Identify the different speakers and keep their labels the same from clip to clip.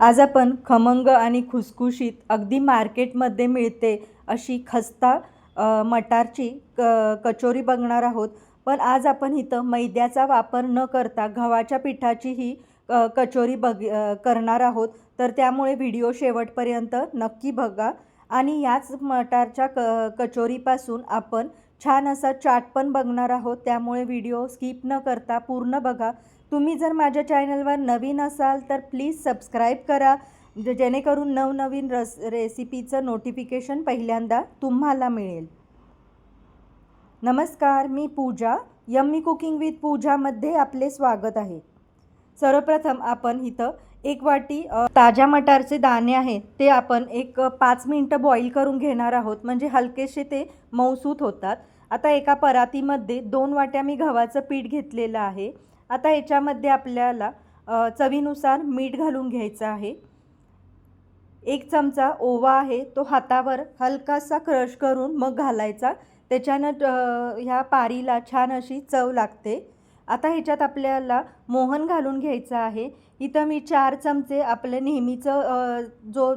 Speaker 1: आज आपण खमंग आणि खुसखुशीत अगदी मार्केटमध्ये मिळते अशी खस्ता मटारची क कचोरी बघणार आहोत. पण आज आपण इथं मैद्याचा वापर न करता गव्हाच्या पिठाची ही कचोरी बघ करणार आहोत. तर त्यामुळे व्हिडिओ शेवटपर्यंत नक्की बघा. आणि याच मटारच्या क कचोरीपासून आपण छान असा चाट पण बघणार आहोत. त्यामुळे व्हिडिओ स्किप न करता पूर्ण बघा. तुम्ही जर माझ्या चॅनलवर नवीन असाल तर प्लीज सबस्क्राईब करा. जेणेकरून नवनवीन रस रेसिपीचं नोटिफिकेशन पहिल्यांदा तुम्हाला मिळेल. नमस्कार मी पूजा. यम्मी कुकिंग विथ पूजामध्ये आपले स्वागत आहे. सर्वप्रथम आपण इथं एक वाटी ताज्या मटारचे दाणे आहेत ते आपण एक पाच मिनटं बॉईल करून घेणार आहोत. म्हणजे हलकेसे ते मऊसूत होतात. आता एका परातीमध्ये दोन वाट्या मी गव्हाचं पीठ घेतलेलं आहे. आता याच्यामध्ये आपल्याला चवीनुसार मीठ घालून घ्यायचं आहे. एक चमचा ओवा आहे तो हातावर हलकासा क्रश करून मग घालायचा. त्याच्यानं ह्या पारीला छान अशी चव लागते. आता ह्याच्यात आपल्याला मोहन घालून घ्यायचं आहे. इथं मी चार चमचे आपलं नेहमीचं जो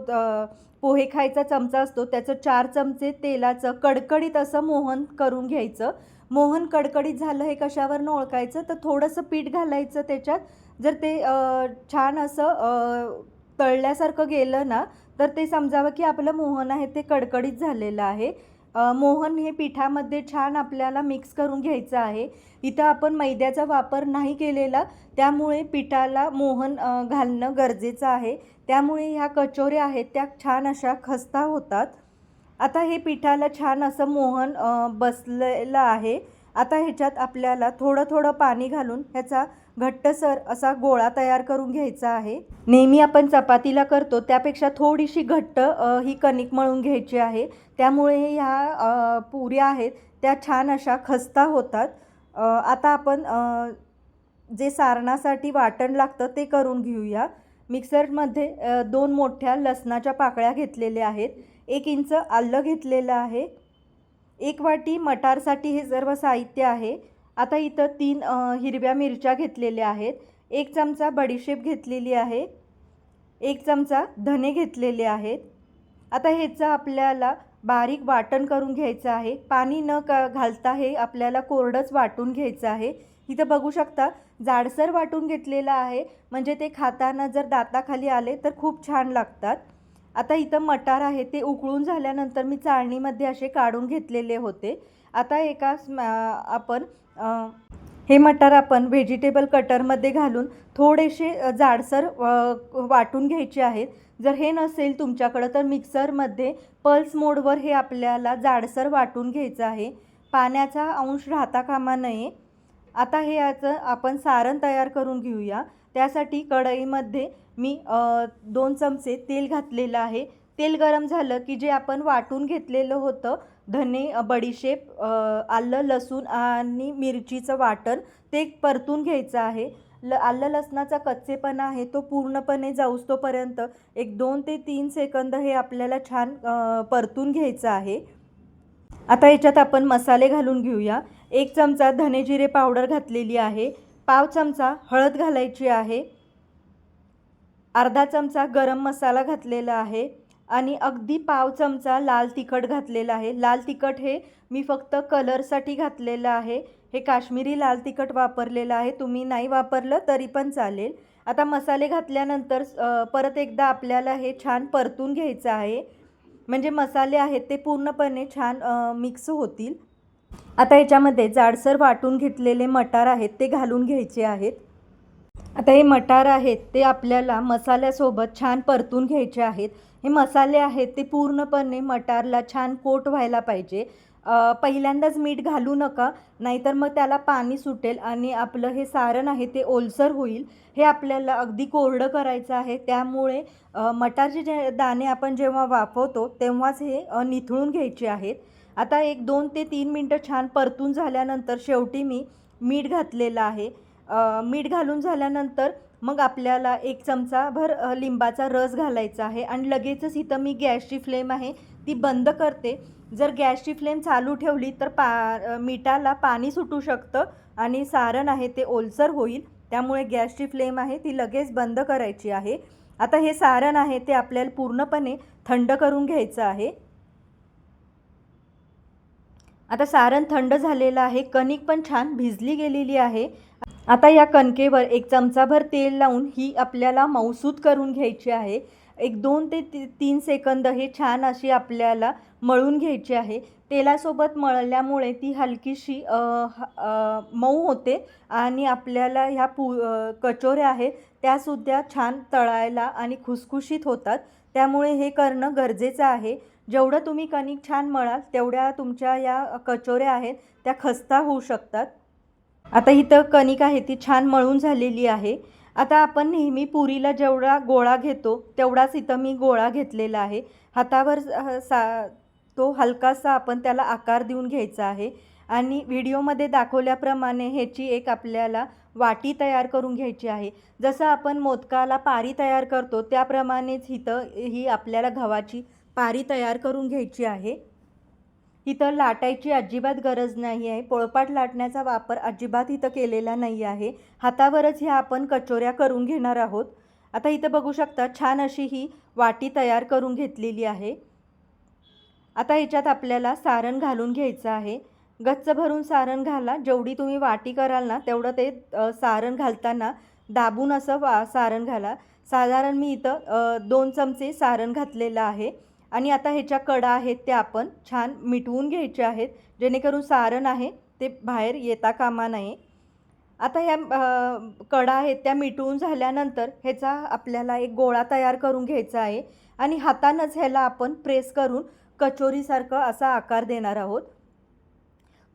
Speaker 1: पोहे खायचा चमचा असतो त्याचं चार चमचे तेलाचं कडकडीत असं मोहन करून घ्यायचं. मोहन कडकडीत झालं हे कशावरनं ओळखायचं? तर थोडंसं पीठ घालायचं त्याच्यात. जर ते छान असं तळल्यासारखं गेलं ना तर ते समजावं की आपलं मोहन आहे ते कडकडीत झालेलं आहे. मोहन हे पिठामध्ये छान आपल्याला मिक्स करून घ्यायचं आहे. इथं आपण मैद्याचा वापर नाही केलेला त्यामुळे पिठाला मोहन घालणं गरजेचं आहे. त्यामुळे ह्या कचोऱ्या आहेत त्या छान अशा खस्ता होतात. आता हे पिठाला छान असं मोहन बसलेलं आहे. आता ह्याच्यात आपल्याला थोडं थोडं पाणी घालून ह्याचा घट्टसर असा गोळा तयार करून घ्यायचा आहे. नेहमी आपण चपातीला करतो त्यापेक्षा थोडीशी घट्ट ही कणिक मळून घ्यायची आहे. त्यामुळे ह्या पुऱ्या आहेत त्या छान अशा खस्ता होतात. आता आपण जे सारणासाठी वाटण लागतं ते करून घेऊया. मिक्सरमध्ये दोन मोठ्या लसणाच्या पाकळ्या घेतलेल्या आहेत. एक इंच आलं घेतलेलं आहे. एक वाटी मटारसाठी हे सर्व साहित्य आहे. आता इथं तीन हिरव्या मिरच्या घेतलेल्या आहेत. एक चमचा बडीशेप घेतलेली आहे. एक चमचा धने घेतलेले आहेत. आता ह्याचं आपल्याला बारीक वाटण करून घ्यायचं आहे. पाणी न क घालता हे आपल्याला कोरडंच वाटून घ्यायचं आहे. इथं बघू शकता जाडसर वाटून घेतलेलं आहे. म्हणजे ते खाताना जर दाताखाली आले तर खूप छान लागतात. आता इथं मटार आहे ते उकळून झाल्यानंतर मी चाळणीमध्ये असे काढून घेतलेले होते. आता एका आपण हे मटार आपण व्हेजिटेबल कटरमध्ये घालून थोडेसे जाडसर वाटून घ्यायचे आहेत. जर हे नसेल तुमच्याकडं तर मिक्सरमध्ये पल्स मोडवर हे आपल्याला जाडसर वाटून घ्यायचं आहे. पाण्याचा अंश राहता कामा नये. आता हे याचं आपण सारण तयार करून घेऊया. त्यासाठी कढईमध्ये मी दोन चमचे तेल घातलेलं आहे. तेल गरम झालं की जे आपण वाटून घेतलेलं होतं धने बडीशेप आलं लसूण आणि मिरचीचं वाटण ते परतून घ्यायचं आहे. ल आलं लसणाचा कच्चेपणा आहे तो पूर्णपणे जाऊस्तोपर्यंत एक दोन ते तीन सेकंद हे आपल्याला छान परतून घ्यायचं आहे. आता याच्यात आपण मसाले घालून घेऊया. एक चमचा धने जिरे पावडर घातलेली आहे. पाव चमचा हळद घालायची आहे. अर्धा चमचा गरम मसाला घातलेला आहे. आणि अगदी पाव चमचा लाल तिखट घातलेला आहे. लाल तिखट हे मी फक्त कलरसाठी घातलेलं आहे. हे काश्मीरी लाल तिखट वापरलेलं आहे. तुम्ही नाही वापरलं तरी पण चालेल. आता मसाले घातल्यानंतर परत एकदा आपल्याला हे छान परतून घ्यायचं आहे. म्हणजे मसाले आहेत ते पूर्णपणे छान मिक्स होतील. आता याच्यामध्ये जाडसर वाटून घेतलेले मटार आहेत ते घालून घ्यायचे आहेत. आता हे मटार आहेत ते आपल्याला मसाल्यासोबत छान परतून घ्यायचे आहेत. हे मसाले आहेत ते पूर्णपणे मटारला छान कोट व्हायला पाहिजे. पहिल्यांदाच मीठ घालू नका नाहीतर मग त्याला पाणी सुटेल आणि आपलं हे सारण आहे ते ओलसर होईल. हे आपल्याला अगदी कोरडं करायचं आहे. त्यामुळे मटारचे जे दाणे आपण जेव्हा वाफवतो तेव्हाच हे निथळून घ्यायचे आहेत. आता एक दोन ते तीन मिनटं छान परतून झाल्यानंतर शेवटी मी मीठ घातलेलं आहे. मीठ घालून झाल्यानंतर मग आपल्याला एक चमचाभर लिंबाचा रस घालायचा आहे आणि लगेचच इथं मी गॅसची फ्लेम आहे ती बंद करते. जर गॅसची फ्लेम चालू ठेवली तर पा मिठाला पाणी सुटू शकतं आणि सारण आहे ते ओलसर होईल. त्यामुळे गॅसची फ्लेम आहे ती लगेच बंद करायची आहे. आता हे सारण आहे ते आपल्याला पूर्णपणे थंड करून घ्यायचं आहे. आता सारण थंड झालेलं आहे. कणिक पण छान भिजली गेलेली आहे. आता या कणकेवर एक चमचाभर तेल लावून ही आपल्याला मौसूद करून घ्यायची आहे. एक दोन ते ती तीन सेकंद हे छान अशी आपल्याला मळून घ्यायची आहे. तेलासोबत मळल्यामुळे ती हलकीशी ह- मऊ होते आणि आपल्याला ह्या पू कचोऱ्या आहेत त्यासुद्धा छान तळायला आणि खुसखुशीत होतात. त्यामुळे हे करणं गरजेचं आहे. जेवढं तुम्ही कणिक छान मळाल तेवढ्या तुमच्या या कचोऱ्या आहेत त्या खस्ता होऊ शकतात. आता इथं कणिक आहे ती छान मळून झालेली आहे. आता आपण नेहमी पुरीला जेवढा गोळा घेतो तेवढाच इथं मी गोळा घेतलेला आहे. हातावर सा तो हलकासा आपण त्याला आकार देऊन घ्यायचा आहे. आणि व्हिडिओमध्ये दाखवल्याप्रमाणे ह्याची एक आपल्याला वाटी तयार करून घ्यायची आहे. जसं आपण मोदकाला पारी तयार करतो त्याप्रमाणेच इथं ही आपल्याला गव्हाची पारी तयार करून घ्यायची आहे. इथं लाटायची अजिबात गरज नाही आहे. पोळपाट लाटण्याचा वापर अजिबात इथं केलेला नाही आहे. हातावरच ह्या आपण कचोऱ्या करून घेणार आहोत. आता इथं बघू शकता छान अशी ही वाटी तयार करून घेतलेली आहे. आता ह्याच्यात आपल्याला सारण घालून घ्यायचं आहे. गच्च भरून सारण घाला. जेवढी तुम्ही वाटी कराल ना तेवढं ते सारण घालताना दाबून असं वा सारण घाला. साधारण मी इथं दोन चमचे सारण घातलेलं आहे. आणि आता ह्याच्या कडा आहेत त्या आपण छान मिटवून घ्यायच्या आहेत. जेणेकरून सारण आहे ते बाहेर येता कामा नये. आता ह्या कडा आहेत त्या मिटवून झाल्यानंतर ह्याचा आपल्याला एक गोळा तयार करून घ्यायचा आहे. आणि हातानंच ह्याला आपण प्रेस करून कचोरीसारखं असा आकार देणार आहोत.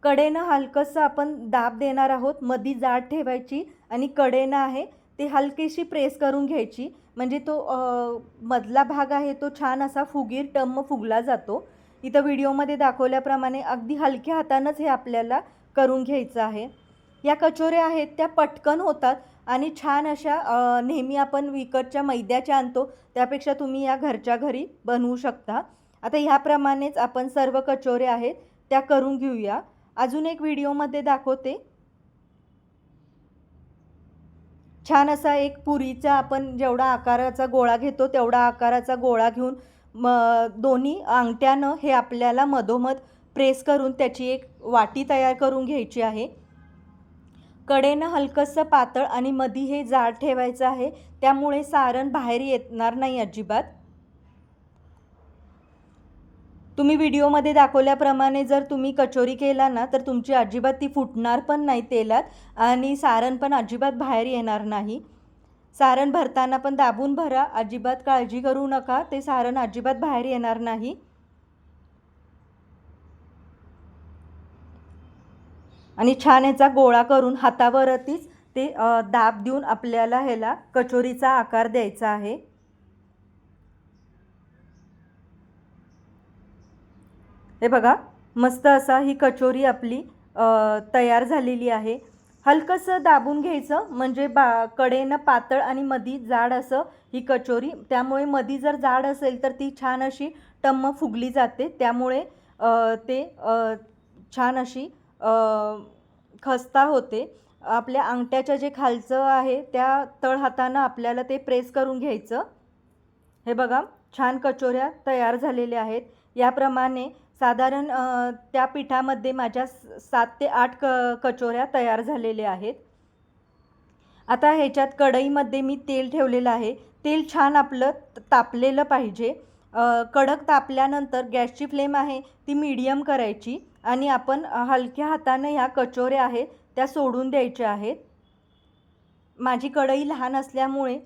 Speaker 1: कडेनं हलकंसं आपण दाब देणार आहोत. मधी जाड ठेवायची आणि कडेनं आहे ती हलकीशी प्रेस करून घ्यायची. म्हणजे तो मधला भाग आहे तो छान असा फुगीर टम्म फुगला जातो. इथं व्हिडिओमध्ये दाखवल्याप्रमाणे अगदी हलक्या हातानंच हे आपल्याला करून घ्यायचं आहे. या कचोऱ्या आहेत त्या पटकन होतात आणि छान अशा नेहमी आपण विकतच्या मैद्याच्या आणतो त्यापेक्षा तुम्ही या घरच्या घरी बनवू शकता. आता ह्याप्रमाणेच आपण सर्व कचोऱ्या आहेत त्या करून घेऊया. अजून एक व्हिडिओमध्ये दाखवते. छान असा एक पुरीचा आपण जेवढा आकाराचा गोळा घेतो तेवढा आकाराचा गोळा घेऊन म दोन्ही अंगठ्यानं हे आपल्याला मधोमध प्रेस करून त्याची एक वाटी तयार करून घ्यायची आहे. कडेनं हलकंसं पातळ आणि मधी हे जाड ठेवायचं आहे. त्यामुळे सारण बाहेर येणार नाही अजिबात. तुम्ही व्हिडिओमध्ये दाखवल्याप्रमाणे जर तुम्ही कचोरी केला ना तर तुमची अजिबात ती फुटणार पण नाही तेलात आणि सारण पण अजिबात बाहेर येणार नाही. सारण भरताना पण दाबून भरा अजिबात काळजी करू नका ते सारण अजिबात बाहेर येणार नाही. आणि छान याचा गोळा करून हातावरतीच ते दाब देऊन आपल्याला ह्याला कचोरीचा आकार द्यायचा आहे. हे बघा मस्त असा ही कचोरी आपली तयार झालेली आहे. हलकंसं दाबून घ्यायचं म्हणजे बा कडेनं पातळ आणि मधी जाड असं ही कचोरी. त्यामुळे मधी जर जाड असेल तर ती छान अशी टम्म फुगली जाते. त्यामुळे ते छान अशी खस्ता होते. आपल्या अंगठ्याच्या जे खालचं आहे त्या तळ हातानं आपल्याला ते प्रेस करून घ्यायचं. हे बघा छान कचोऱ्या तयार झालेल्या आहेत. याप्रमाणे साधारण त्या पिठामध्ये माझ्या स- सात ते आठ क कचोऱ्या तयार झालेल्या आहेत. आता ह्याच्यात कढईमध्ये मी तेल ठेवलेलं आहे. तेल छान आपलं तापलेलं पाहिजे. कडक तापल्यानंतर गॅसची फ्लेम आहे ती मीडियम करायची आणि आपण हलक्या हाताने ह्या कचोऱ्या आहेत त्या सोडून द्यायच्या आहेत. माझी कढई लहान असल्यामुळे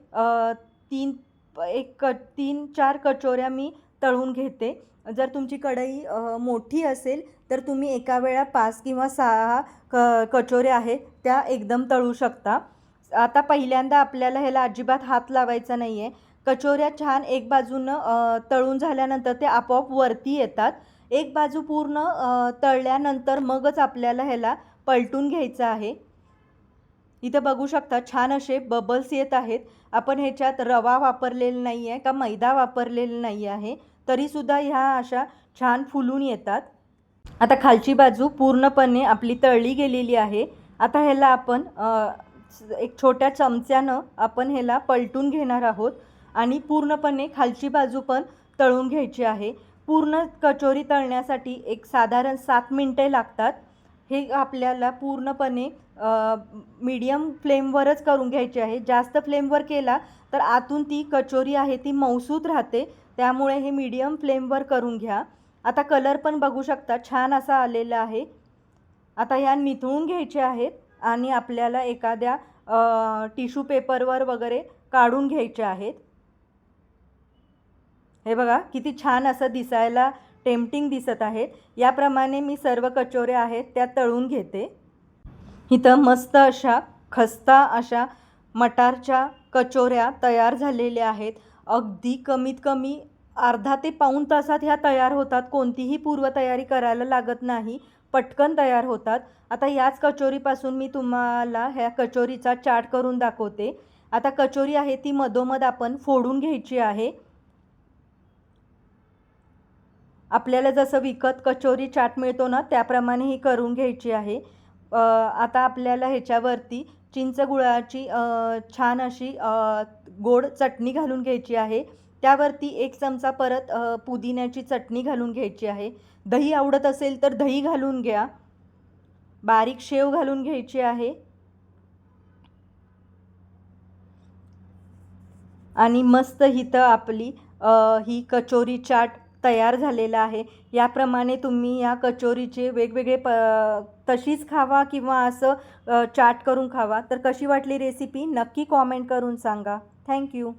Speaker 1: तीन एक क तीन चार कचोऱ्या मी तळून घेते. जर तुमची कढई मोठी असेल तर तुम्ही एका वेळा पाच किंवा सहा क कचोऱ्या आहेत त्या एकदम तळू शकता. आता पहिल्यांदा आपल्याला ह्याला अजिबात हात लावायचा नाही आहे कचोऱ्या छान एक बाजूनं तळून झाल्यानंतर ते आपोआप वरती येतात. एक बाजू पूर्ण तळल्यानंतर मगच आपल्याला ह्याला पलटून घ्यायचं आहे. इथं बघू शकता छान असे बबल्स येत आहेत. आपण ह्याच्यात रवा वापरलेला नाही आहे का मैदा वापरलेला नाही आहे. तरीसुद्धा ह्या अशा छान फुलून येतात. आता खालची बाजू पूर्णपणे आपली तळली गेलेली आहे. आता ह्याला आपण एक छोट्या चमच्यानं आपण ह्याला पलटून घेणार आहोत आणि पूर्णपणे खालची बाजू पण तळून घ्यायची आहे. पूर्ण कचोरी तळण्यासाठी एक साधारण सात मिनटे लागतात. हे आपल्याला पूर्णपणे मीडियम फ्लेमवरच करून घ्यायची आहे. जास्त फ्लेमवर केला तर आतून ती कचोरी आहे ती मौसूत राहते. त्यामुळे हे मीडियम फ्लेमवर करून घ्या. आता कलर पण बघू शकता छान असा आलेला आहे. आता ह्या निथळून घ्यायच्या आहेत आणि आपल्याला एखाद्या टिश्यू पेपरवर वगैरे काढून घ्यायच्या आहेत. हे बघा किती छान असं दिसायला टेम्पटिंग दिसत आहेत याप्रमाणे मी सर्व कचोऱ्या आहेत त्या तळून घेते. इथं मस्त अशा खस्ता अशा मटारच्या कचोऱ्या तयार झालेल्या आहेत. अगदी कमीत कमी अर्धा ते पाऊण तासात ह्या तयार होतात. कोणतीही पूर्वतयारी करायला लागत नाही. पटकन तयार होतात. आता याच कचोरीपासून मी तुम्हाला ह्या कचोरीचा चाट करून दाखवते. आता कचोरी आहे ती मधोमध आपण फोडून घ्यायची आहे. आपल्याला जसं विकत कचोरी चाट मिळतो ना त्याप्रमाणे ही करून घ्यायची आहे. आता आपल्याला ह्याच्यावरती चिंच गुळाची छान अशी गोड चटणी घालून घ्यायची आहे. त्यावरती एक चमचा परत पुदिन्याची चटणी घालून घ्यायची आहे. दही आवडत असेल तर दही घालून घ्या. बारीक शेव घालून घ्यायची आहे. आणि मस्त हिथं आपली ही कचोरी चाट तयार झालेला आहे. याप्रमाणे तुम्ही या कचोरीचे वेगवेगळे प तशीच खावा किंवा असं चाट करून खावा. तर कशी वाटली रेसिपी नक्की कॉमेंट करून सांगा. Thank you.